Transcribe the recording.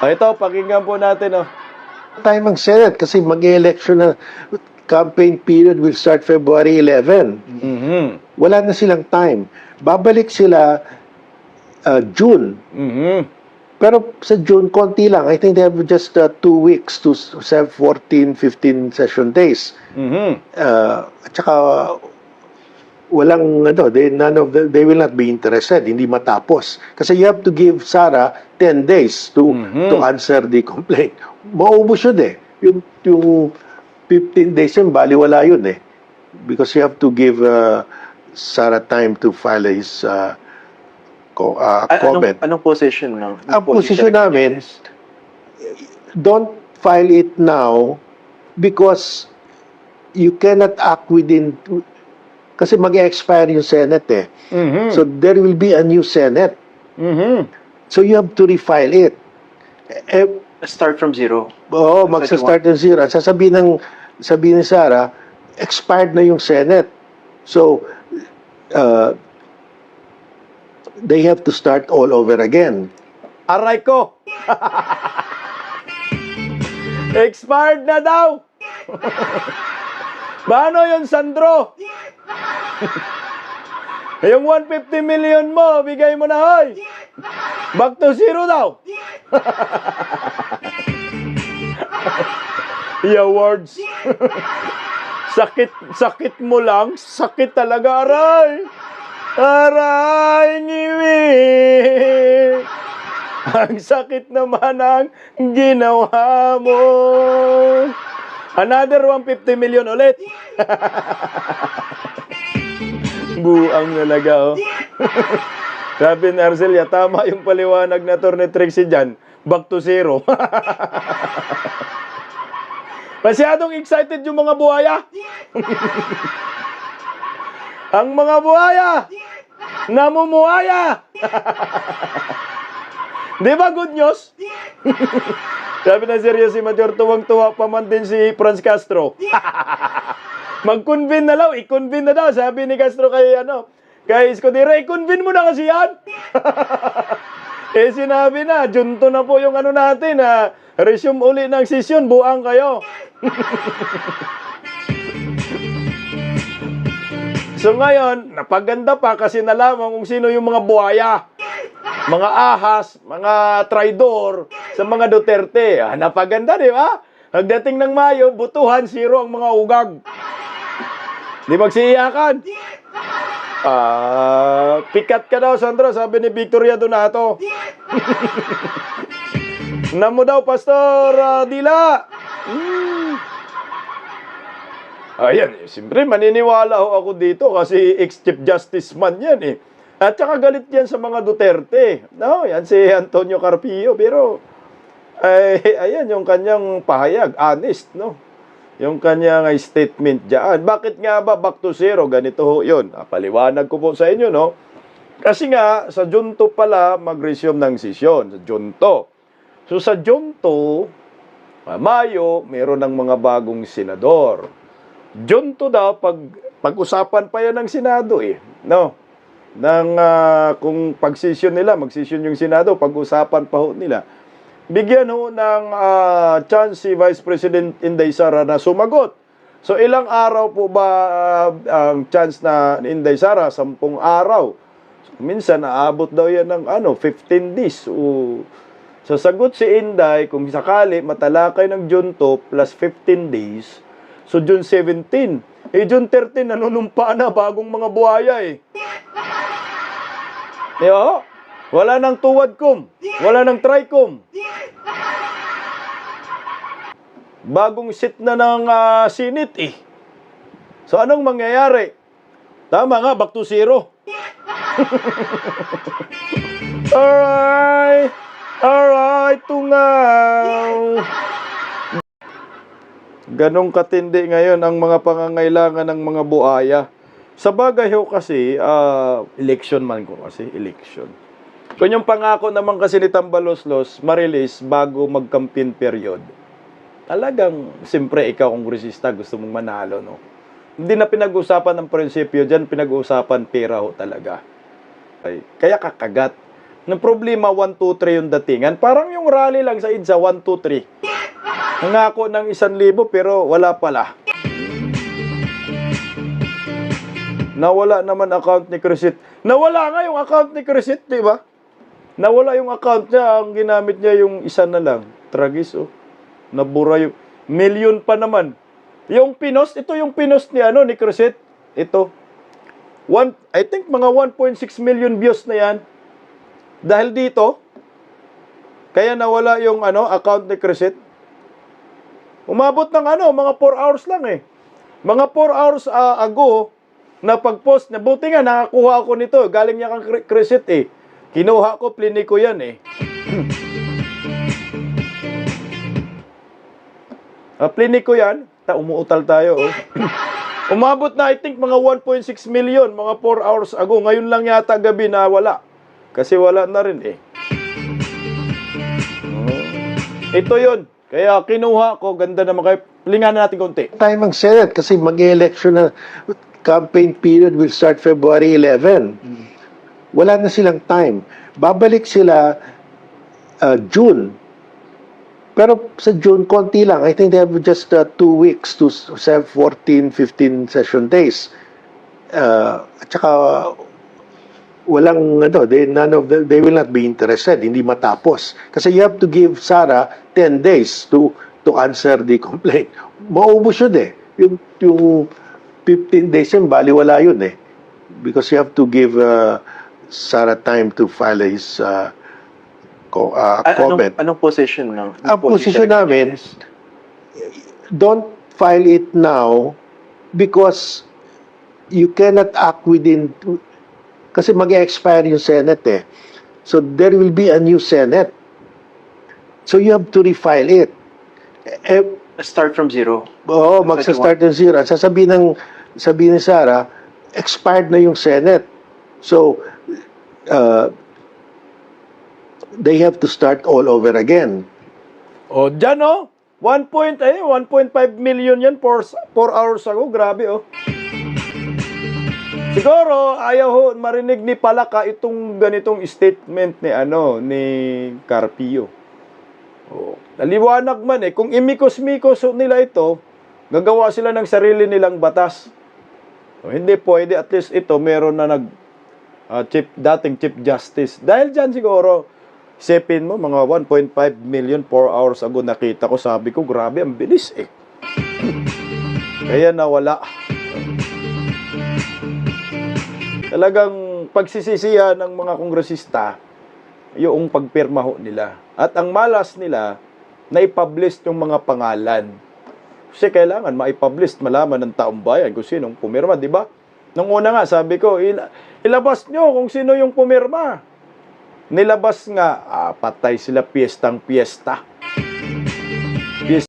O ito, pakinggan po natin. Oh. Time ang Senate kasi mag-election na campaign period will start February 11. Mhm. Wala na silang time. Babalik sila uh, June. Mhm. Pero sa June, konti lang. I think they have just uh, two weeks to have 14, 15 session days. Mhm. Uh, at saka, walang, ano, they, none of the, they will not be interested. Hindi matapos. Kasi you have to give Sara 10 days to Mhm. to answer the complaint. Maubos yun eh. Yung, yung 15 days yun, baliwala yun eh. Because you have to give uh, Sara time to file his uh, co- uh, A- anong, comment. anong position ng Ang posisyon namin, don't file it now because you cannot act within kasi mag-expire yung Senate eh. Mhm. So there will be a new Senate. Mhm. So you have to refile it. Eh, start from zero. Oo, magsa-start ng zero. At sasabihin ng, sabihin ni Sarah, expired na yung Senate. So, uh, they have to start all over again. Aray ko! Expired na daw! Paano yun, Sandro? yung 150 million mo, bigay mo na, hoy! Back to zero daw! I-awards. sakit, sakit mo lang. Sakit talaga, aray. Aray, ngiwi. Ang sakit naman ang ginawa mo. Another 150 million ulit. Buang talaga, oh. Sabi ni Arcelia, tama yung paliwanag na Torne Trixie dyan. Back to zero. Masyadong excited yung mga buhaya. Ang mga buhaya, namumuhaya. Di ba good news? Sabi na seryoso si Major, tuwang-tuwa pa man din si Franz Castro. Mag-convene na daw, i-convene na daw. Sabi ni Castro kay, ano, kay Escudero, i-convene mo na kasi yan. eh sinabi na, junto na po yung ano natin, ha. Resume uli ng session, buang kayo. so ngayon, napaganda pa kasi nalaman kung sino yung mga buhaya mga ahas, mga traidor sa mga Duterte. Ah, napaganda, di ba? Pagdating ng Mayo, butuhan, zero ang mga ugag. Di magsiiyakan. Ah, pikat ka daw, Sandra, sabi ni Victoria Donato. Namo daw, Pastor ah, Dila. Hmm. Ayan, eh, siyempre maniniwala ho ako dito kasi ex-chief justice man yan eh. At saka galit yan sa mga Duterte. No, yan si Antonio Carpio. Pero, ay, ayan yung kanyang pahayag, honest, no? Yung kanyang statement dyan. Bakit nga ba back to zero? Ganito ho. Ah, Paliwanag ko po sa inyo, no? Kasi nga, sa Junto pala, mag-resume ng sesyon. Sa Junto. So, sa Junto, ah, Mayo, meron ng mga bagong senador. Junto daw, pag, pag-usapan pa yan ng Senado eh. No? ng ah, kung pag-session nila, mag-session yung Senado, pag-usapan pa ho nila. Bigyan ho ng ah, chance si Vice President Inday Sara na sumagot. So ilang araw po ba ah, ang chance na Inday Sara? Sampung araw. So, minsan naabot daw yan ng ano, 15 days. O, sasagot si Inday kung sakali matalakay ng June 2 plus 15 days. So June 17. Eh June 13 nanunumpa na bagong mga buhaya eh. Yo, wala nang tuwad kum, wala nang tricom. Bagong sit na ng ah, sinit eh. So anong mangyayari? Tama nga, back to zero. alright, alright, tungaw. Ganong katindi ngayon ang mga pangangailangan ng mga buhaya. Sa bagay ho kasi, ah, election man ko kasi, election. Kung yung pangako naman kasi ni Tambaloslos, marilis bago mag-campaign period, talagang, siyempre, ikaw kung resista, gusto mong manalo, no? Hindi na pinag-usapan ng prinsipyo dyan, pinag-usapan pera ho talaga. Ay, kaya kakagat. Ng problema, 1, 2, 3 yung datingan. Parang yung rally lang sa EDSA, 1, 2, 3. Nangako ng 1,000 pero wala pala. Nawala naman account ni Crescit. Nawala nga yung account ni Crescit, di ba? Nawala yung account niya, ang ginamit niya yung isa na lang. Tragis, oh. Nabura yung... Million pa naman. Yung pinost, ito yung pinost ni ano, ni Crescit. Ito. One, I think mga 1.6 million views na yan. Dahil dito, kaya nawala yung ano, account ni Crescit. Umabot ng ano, mga 4 hours lang eh. Mga 4 hours ah, ago, na pag-post na, buti nga nakakuha ako nito. Galing niya kang Crescit eh. Kinuha ko, pliniko yan eh. Ah, pliniko yan. Ta, umuutal tayo. Oh. Umabot na I think mga 1.6 million, mga 4 hours ago. Ngayon lang yata gabi na wala. Kasi wala na rin eh. Oh. Ito yon. Kaya kinuha ko, ganda naman kayo. Lingan natin konti. Time ang Senate kasi mag-election na campaign period will start February 11. Wala na silang time. Babalik sila uh, June. Pero sa June, konti lang. I think they have just uh, two weeks to have 14, 15 session days. Uh, at saka, walang, ano, they, none of them, they will not be interested. Hindi matapos. Kasi you have to give Sara 10 days to to answer the complaint. Maubos yun eh. Yung, yung 15 days yun, baliwala yun eh. Because you have to give uh, Sara time to file his uh, co- uh, A- comment. anong, anong position ng Ang position namin, don't file it now because you cannot act within kasi mag-expire yung Senate eh. So there will be a new Senate. So you have to refile it. Eh, start from zero. Oo, That's magsa-start ng zero. Sasabihin ng sabihin ni Sarah, expired na yung Senate. So, uh, they have to start all over again. O, dyan o. 1 point, eh, 1.5 million yan 4 hours ago. Grabe oh. Siguro, ayaw ho marinig ni Palaka itong ganitong statement ni ano, ni Carpio. Oh, naliwanag man eh. Kung imikos-mikos nila ito, gagawa sila ng sarili nilang batas. O, hindi pwede. At least ito, meron na nag ah, chief, dating Chief Justice. Dahil dyan siguro, Isipin mo, mga 1.5 million 4 hours ago nakita ko, sabi ko, grabe, ang bilis eh. Kaya nawala. Talagang pagsisisihan ng mga kongresista, yung pagpirma ho nila. At ang malas nila, na i-publish yung mga pangalan. Kasi kailangan maipublish, malaman ng taong bayan kung sinong pumirma, di ba? Nung una nga, sabi ko, ila- ilabas nyo kung sino yung pumirma. Nilabas nga, ah, patay sila piyestang piyesta.